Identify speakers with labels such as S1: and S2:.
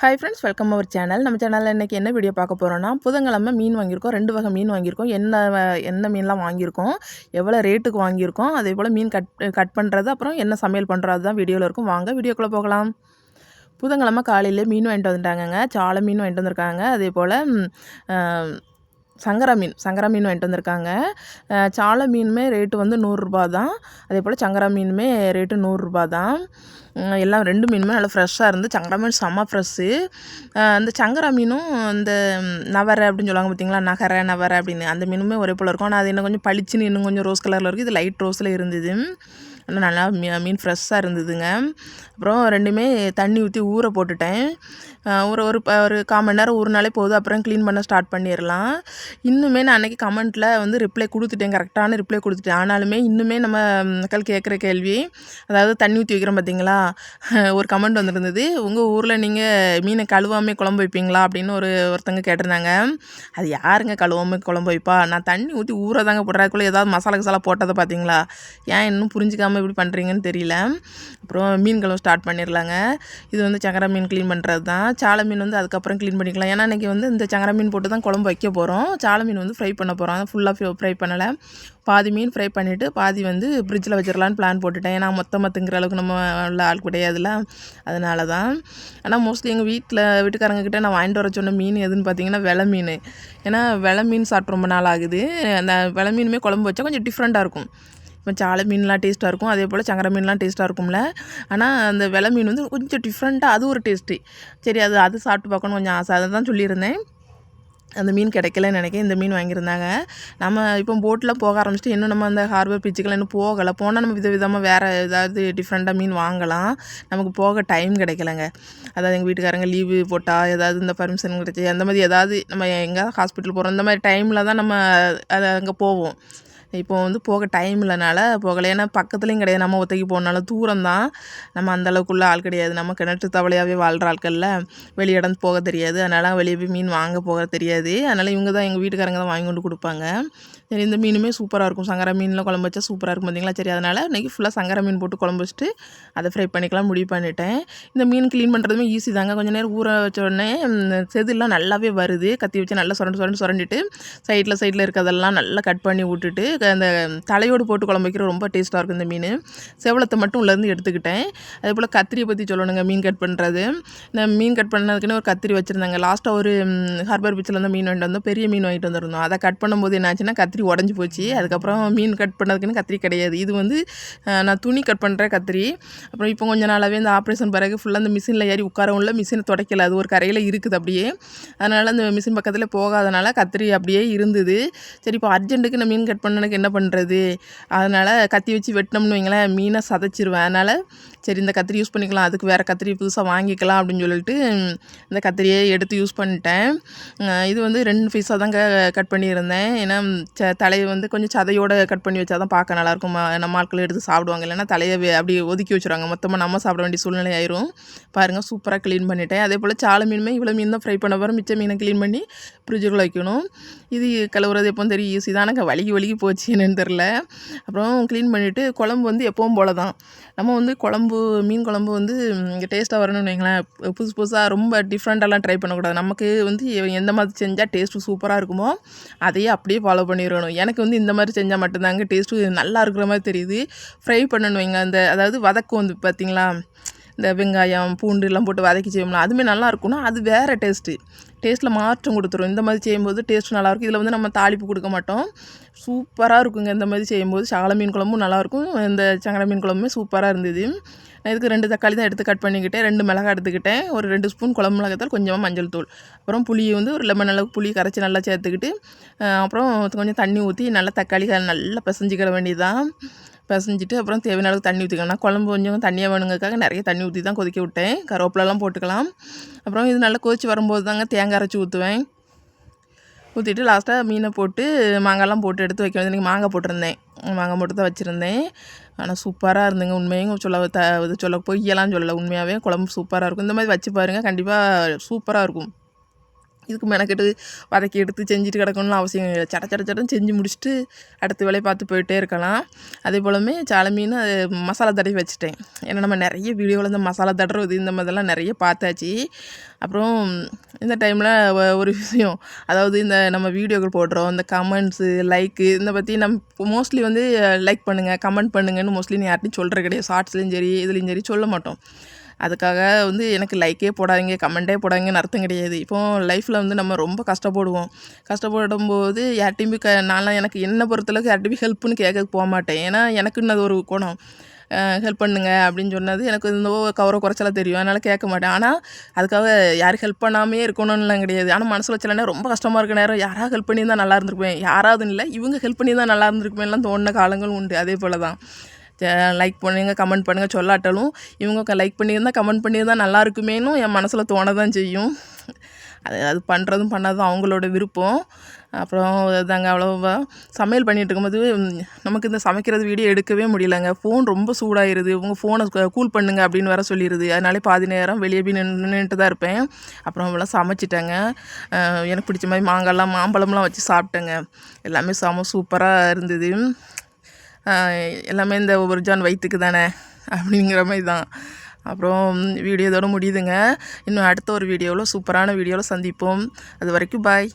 S1: Hi friends welcome our channel நம்ம சேனலில் இன்றைக்கி என்ன வீடியோ பார்க்க போகிறோன்னா புதன்கிழமை மீன் வாங்கியிருக்கோம் ரெண்டு வகை மீன் வாங்கியிருக்கோம். என்ன வ- என்ன மீன்லாம் வாங்கியிருக்கோம் எவ்வளோ ரேட்டுக்கு வாங்கியிருக்கோம் அதே போல் மீன் கட் கட் பண்ணுறது அப்புறம் என்ன சமையல் பண்ணுறது தான் வீடியோவில் இருக்கும். வாங்க வீடியோக்குள்ளே போகலாம். புதன்கிழமை காலையில் மீன் வாங்கிட்டு வந்துட்டாங்கங்க. சாலை மீன் வாங்கிட்டு வந்திருக்காங்க. அதே போல் சங்கரா மீன் சங்கரா மீன் வாங்கிட்டு வந்திருக்காங்க. சாலை மீனுமே ரேட்டு வந்து நூறுரூபா தான். அதே போல் சங்கரா மீனுமே ரேட்டு நூறுரூபா தான். எல்லாம் ரெண்டு மீனுமே நல்லா ஃப்ரெஷ்ஷாக இருந்து சங்கரா மீன் செம்ம ஃப்ரெஷ்ஷு அந்த சங்கரா மீனும் இந்த நவரை அப்படின்னு சொல்லுவாங்க பார்த்தீங்களா நகரை நவரை அப்படின்னு. அந்த மீனுமே ஒரே போல் இருக்கும். ஆனால் அது இன்னும் கொஞ்சம் பளிச்சுன்னு இன்னும் கொஞ்சம் ரோஸ் கலரில் இருக்குது இது லைட் ரோஸில் இருந்தது. ஆனால் நல்லா மீ மீன் ஃப்ரெஷ்ஷாக இருந்ததுங்க. அப்புறம் ரெண்டுமே தண்ணி ஊற்றி ஊற போட்டுட்டேன். ஒரு ஒரு ப- ஒரு கால் மணி நேரம் ஊறினாலே போதும். அப்புறம் க்ளீன் பண்ண ஸ்டார்ட் பண்ணிடலாம். இன்னுமே நான் அன்றைக்கி கமெண்ட்டில் வந்து ரிப்ளை கொடுத்துட்டேன். கரெக்டான ரிப்ளை கொடுத்துட்டேன். ஆனாலுமே இன்னுமே நம்ம மக்கள் கேட்குற கேள்வி அதாவது தண்ணி ஊற்றி வைக்கிறோம் பார்த்தீங்களா ஒரு கமெண்ட் வந்திருந்தது. உங்கள் ஊரில் நீங்கள் மீனை கழுவாமே குழம்பு வைப்பீங்களா? அப்படின்னு ஒரு ஒருத்தங்க கேட்டிருந்தாங்க. அது யாருங்க கழுவாமே குழம்பு வைப்பா? நான் தண்ணி ஊற்றி ஊற தாங்க போடுறதுக்குள்ளே ஏதாவது மசாலா கசாலா போட்டதை பார்த்தீங்களா ஏன் இன்னும் புரிஞ்சுக்காமல் இப்படி பண்ணுறீங்கன்னு தெரியல. அப்புறம் மீன் கழுவ ஸ்டார்ட் பண்ணிடலாங்க. இது வந்து சங்கரா மீன் க்ளீன் பண்ணுறது தான் சாலை மீன் வந்து அதுக்கப்புறம் க்ளீன் பண்ணிக்கலாம். ஏன்னா இன்றைக்கி வந்து இந்த சங்கரா மீன் போட்டு தான் குழம்பு வைக்க போகிறோம் சாலை மீன் வந்து ஃப்ரை பண்ண போகிறோம் ஃபுல்லாக ஃப்ரை பண்ணலை. பாதி மீன் ஃப்ரை பண்ணிவிட்டு பாதி வந்து ஃப்ரிட்ஜில் வச்சிடலான்னு பிளான் போட்டுட்டேன். ஏன்னா மொத்தமாக மத்துங்கிற அளவுக்கு நம்ம உள்ள ஆள் கிடையாதுல அதனால தான் ஆனால் மோஸ்ட்லி எங்கள் வீட்டில் வீட்டுக்காரங்க கிட்டே நான் வாங்கிட்டு வர சொன்ன மீன் எதுன்னு பார்த்தீங்கன்னா வெலை மீன். ஏன்னா வெலை மீன் சாப்பிட்டு ரொம்ப நாள் ஆகுது. அந்த வெலை மீனுமே குழம்பு வச்சா கொஞ்சம் டிஃப்ரெண்ட்டாக இருக்கும். இப்போ சாலை மீன்லாம் டேஸ்ட்டாக இருக்கும். அதே போல் சங்கர மீன்லாம் டேஸ்ட்டாக இருக்கும்ல. ஆனால் அந்த வெலை மீன் வந்து கொஞ்சம் டிஃப்ரெண்ட்டாக அது ஒரு டேஸ்ட்டு சரி அது அது சாப்பிட்டு பார்க்கணும் கொஞ்சம் ஆசை. அதை தான் சொல்லியிருந்தேன். அந்த மீன் கிடைக்கலன்னு நினைக்கிறேன். இந்த மீன் வாங்கியிருந்தாங்க. நம்ம இப்போ போட்டில் போக ஆரம்பிச்சிட்டு இன்னும் நம்ம அந்த ஹார்பர் பீச்சுக்கெல்லாம் இன்னும் போகலை. போனால் நம்ம வித விதமாக வேறு ஏதாவது டிஃப்ரெண்ட்டாக மீன் வாங்கலாம். நமக்கு போக டைம் கிடைக்கலங்க. அதாவது எங்கள் வீட்டுக்காரங்க லீவு போட்டால் ஏதாவது இந்த பர்மிஷன் கிடச்சி அந்த மாதிரி ஏதாவது நம்ம எங்கேயாவது ஹாஸ்பிட்டல் போகிறோம் இந்த மாதிரி டைமில் தான் நம்ம அதை அங்கே போவோம். இப்போ வந்து போக டைம் இல்லைனால போகலை. ஏன்னா பக்கத்துலேயும் கிடையாது. நம்ம ஒத்தைக்கு போனாலும் தூரம் தான் நம்ம அந்தளவுக்குள்ளே ஆள் கிடையாது. நம்ம கிணற்று தவளையாகவே வாழ்கிற ஆட்களில் வெளி போக தெரியாது. அதனால் வெளியே போய் மீன் வாங்க போக தெரியாது. அதனால் இவங்க தான் எங்கள் வீட்டுக்காரங்க தான் வாங்கி கொண்டு கொடுப்பாங்க. சரி இந்த மீனுமே சூப்பராக இருக்கும். சங்கரா மீனில் குழம்பு வச்சா சூப்பராக இருக்கும் பார்த்தீங்களா சரி அதனால் இன்றைக்கி ஃபுல்லாக சங்கரா மீன் போட்டு குழம்பு வச்சுட்டு அதை ஃப்ரை பண்ணிக்கலாம் முடிவு பண்ணிட்டேன். இந்த மீன் க்ளீன் பண்ணுறதுமே ஈஸி தாங்க. கொஞ்சம் நேரம் ஊற வச்ச உடனே ம், நல்லாவே வருது. கத்தி வச்சு நல்லா சுரண்டு சுரண்டு சுரண்டிட்டு சைடில் சைடில் இருக்கிறதெல்லாம் நல்லா கட் பண்ணி விட்டுட்டு அந்த தலையோடு போட்டு குழம்பு வைக்கிற ரொம்ப டேஸ்ட்டாக இருக்கும் இந்த மீன். செவலத்தை மட்டும் உள்ளேருந்து எடுத்துக்கிட்டேன். அதே போல் கத்திரியை பற்றி சொல்லணுங்க மீன் கட் பண்ணுறது இந்த மீன் கட் பண்ணதுக்குன்னு ஒரு கத்திரி வச்சுருந்தாங்க. லாஸ்ட்டாக ஒரு ஹார்பர் பீச்சில் இருந்து மீன் வாங்கிட்டு வந்தோம். பெரிய மீன் வாங்கிட்டு வந்துருந்தோம். அதை கட் பண்ணும்போது என்னாச்சுன்னா கத்திரி உடஞ்சி போச்சு. அதுக்கப்புறம் மீன் கட் பண்ணதுக்குன்னு கத்திரி கிடையாது. இது வந்து நான் துணி கட் பண்ணுற கத்திரி. அப்புறம் இப்போ கொஞ்ச நாளாகவே இந்த ஆப்ரேஷன் பிறகு ஃபுல்லாக அந்த மிஷினில் ஏறி உட்காரவும் இல்லை மிஷினை துடைக்கல. அது ஒரு கரையில் இருக்குது அப்படியே. அதனால் அந்த மிஷின் பக்கத்தில் போகாதனால கத்திரி அப்படியே இருந்தது. சரி இப்போ அர்ஜென்ட்டுக்கு நான் மீன் கட் பண்ண எனக்கு என்ன பண்ணுறது அதனால் கத்தி வச்சு வெட்டினோம்னு வைங்களேன் மீனை சதைச்சிருவேன். அதனால் சரி இந்த கத்திரி யூஸ் பண்ணிக்கலாம். அதுக்கு வேறு கத்திரி புதுசாக வாங்கிக்கலாம் அப்படின்னு சொல்லிட்டு இந்த கத்திரியை எடுத்து யூஸ் பண்ணிட்டேன். இது வந்து ரெண்டு பீஸாக தான் கட் பண்ணியிருந்தேன். ஏன்னா ச- தலையை வந்து கொஞ்சம் சதையோடு கட் பண்ணி வச்சா தான் பார்க்க நல்லாயிருக்கும் நம்ம ஆட்கள் எடுத்து சாப்பிடுவாங்க. இல்லைன்னா தலையை அப்படி அப்படியே ஒதுக்கி வச்சுருவாங்க. மொத்தமாக நம்ம சாப்பிட வேண்டிய சூழ்நிலை ஆயிரும். பாருங்கள் சூப்பராக க்ளீன் பண்ணிட்டேன். அதே போல் சாலை மீனுமே இவ்வளோ மீன் தான் ஃப்ரை பண்ண வரும் மிச்ச மீனை க்ளீன் பண்ணி ஃப்ரிட்ஜுக்குள்ளே வைக்கணும். இது கழுவுறது எப்போ தெரியும். ஈஸி தான் எனக்கு வலிக்கு வலிக்கு போச்சு. என்னன்னு தெரில அப்புறம் க்ளீன் பண்ணிவிட்டு குழம்பு வந்து எப்பவும் போல தான் நம்ம வந்து குழம்பு மீன் குழம்பு வந்து டேஸ்ட்டாக வரணும்னு வைங்களேன். புதுசு புதுசாக ரொம்ப டிஃப்ரெண்ட்டாலாம் ட்ரை பண்ணக்கூடாது. நமக்கு வந்து எந்த மாதிரி செஞ்சால் டேஸ்ட்டு சூப்பராக இருக்குமோ அதையே அப்படியே ஃபாலோ பண்ணிடணும். எனக்கு வந்து இந்த மாதிரி செஞ்சால் மட்டும்தாங்க டேஸ்ட்டு நல்லா இருக்கிற மாதிரி தெரியுது. ஃப்ரை பண்ணணும் வைங்க. அந்த அதாவது வதக்கும் வந்து பார்த்திங்களா இந்த வெங்காயம் பூண்டு எல்லாம் போட்டு வதக்கி செய்வோம்னா அதுவுமே நல்லா இருக்கும்னா அது வேறு டேஸ்ட்டு டேஸ்ட்டில் மாற்றம் கொடுத்துரும். இந்த மாதிரி செய்யும்போது டேஸ்ட் நல்லாயிருக்கும் இதில் வந்து நம்ம தாளிப்பு கொடுக்க மாட்டோம். சூப்பராக இருக்குங்க இந்த மாதிரி செய்யும்போது. சால மீன் குழம்பும் நல்லாயிருக்கும் இந்த சங்கர மீன் குழம்புமே சூப்பராக இருந்தது. நான் இதுக்கு ரெண்டு தக்காளி தான் எடுத்து கட் பண்ணிக்கிட்டேன். ரெண்டு மிளகாய் எடுத்துக்கிட்டேன். ஒரு ரெண்டு ஸ்பூன் குழம்பு மிளகாத்தால் கொஞ்சமாக மஞ்சள் தூள். அப்புறம் புளியை வந்து ஒரு லெமன் அளவுக்கு புளி கரைச்சி நல்லா சேர்த்துக்கிட்டு அப்புறம் கொஞ்சம் தண்ணி ஊற்றி நல்லா தக்காளி நல்லா பிசைஞ்சிக்கிட வேண்டியதுதான். பிசைஞ்சிட்டு அப்புறம் தேவையான அளவுக்கு தண்ணி ஊற்றிக்கலாம் நான் குழம்பு கொஞ்சம் தண்ணியாக வேணுங்கிறதுக்காக நிறைய தண்ணி ஊற்றி தான் கொதிக்க விட்டேன். கருவேப்பிலலாம் போட்டுக்கலாம். அப்புறம் இது நல்லா கொதிச்சு வரும்போது தாங்க தேங்காய் அரைச்சி ஊற்றுவேன் ஊற்றிட்டு லாஸ்ட்டாக மீனை போட்டு மாங்காய்லாம் போட்டு எடுத்து வைக்க வேண்டியது. மாங்காய் போட்டிருந்தேன். மாங்காய் போட்டு தான் வச்சுருந்தேன். ஆனால் சூப்பராக இருந்துங்க. உண்மையும் சொல்ல த இது சொல்ல பொய்யெல்லாம் சொல்லலை. உண்மையாகவே குழம்பு சூப்பராக இருக்கும். இந்த மாதிரி வச்சு பாருங்கள் கண்டிப்பாக சூப்பராக இருக்கும். இதுக்கு மெனக்கெட்டு வதக்கி எடுத்து செஞ்சுட்டு கிடக்கணும்னு அவசியம் இல்லை. சட சட சடம் செஞ்சு முடிச்சுட்டு அடுத்த வேலையை பார்த்து போயிட்டே இருக்கலாம். அதே போலமே சாலை மீன் மசாலா தடவி வச்சுட்டேன். ஏன்னா நம்ம நிறைய வீடியோவில் இந்த மசாலா தடறது இந்த மாதிரிலாம் நிறைய பார்த்தாச்சு. அப்புறம் இந்த டைமில் ஒரு விஷயம். அதாவது இந்த நம்ம வீடியோக்கள் போடுறோம் இந்த கமெண்ட்ஸு லைக்கு இந்த பற்றி நம்ம மோஸ்ட்லி வந்து லைக் பண்ணுங்கள் கமெண்ட் பண்ணுங்கன்னு மோஸ்ட்லி நீ யார்ட்டையும் சொல்கிற கிடையாது. ஷார்ட்ஸ்லேயும் சரி இதுலேயும் சரி சொல்ல மாட்டோம். அதுக்காக வந்து எனக்கு லைக்கே போடாதீங்க கமெண்ட்டே போடாதீங்கன்னு அர்த்தம் கிடையாது. இப்போ லைஃப்பில் வந்து நம்ம ரொம்ப கஷ்டப்படுவோம். கஷ்டப்படும் போது யார்ட்டையும் க நான்லாம் எனக்கு என்ன பொறுத்தளவுக்கு யார்ட்டையும் ஹெல்ப்னு கேட்க போக மாட்டேன். ஏன்னா எனக்குன்னு அது ஒரு குணம். ஹெல்ப் பண்ணுங்க அப்படின்னு சொன்னது எனக்கு இந்த கவர குறைச்சலாக தெரியும். அதனால் கேட்க மாட்டேன். ஆனால் அதுக்காக யாரும் ஹெல்ப் பண்ணாமே இருக்கணும்லாம் கிடையாது. ஆனால் மனசில் வச்ச ரொம்ப கஷ்டமாக இருக்க நேரம் யாராவது ஹெல்ப் பண்ணி தான் நல்லா இருந்திருப்பேன். யாராவது இல்லை இவங்க ஹெல்ப் பண்ணி தான் நல்லா இருந்திருக்குமேலாம் தோணுன காலங்களும் உண்டு. அதே போல் தான் லைக் பண்ணுங்க கமெண்ட் பண்ணுங்கள் சொல்லாட்டாலும் இவங்க லைக் பண்ணியிருந்தால் கமெண்ட் பண்ணியிருந்தால் நல்லா இருக்குமேனும் என் மனசில் தோண தான் செய்யும். அது அது பண்ணுறதும் பண்ணாதும் அவங்களோட விருப்பம். அப்புறம் தாங்க அவ்வளோவா. சமையல் பண்ணிகிட்டு இருக்கும்போது நமக்கு இந்த சமைக்கிறது வீடியோ எடுக்கவே முடியலங்க. ஃபோன் ரொம்ப சூடாயிருது. உங்கள் ஃபோனை கூல் பண்ணுங்க அப்படின்னு வேற சொல்லிடுது அதனாலே பாதி நேரம் வெளியே போய் நின்றுட்டு தான் இருப்பேன். அப்புறம் அவங்களாம் சமைச்சிட்டேங்க. எனக்கு பிடிச்ச மாதிரி மாங்காய்லாம் மாம்பழம்லாம் வச்சு சாப்பிட்டேங்க. எல்லாமே செம சூப்பராக இருந்தது. எல்லாமே இந்த ஒவ்வொரு ஜான் வயிற்றுக்கு தானே அப்படிங்கிற மாதிரி தான். அப்புறம் வீடியோ இதோட முடியுதுங்க. இன்னும் அடுத்த ஒரு வீடியோவில் சூப்பரான வீடியோவில் சந்திப்போம். அது வரைக்கும் பாய்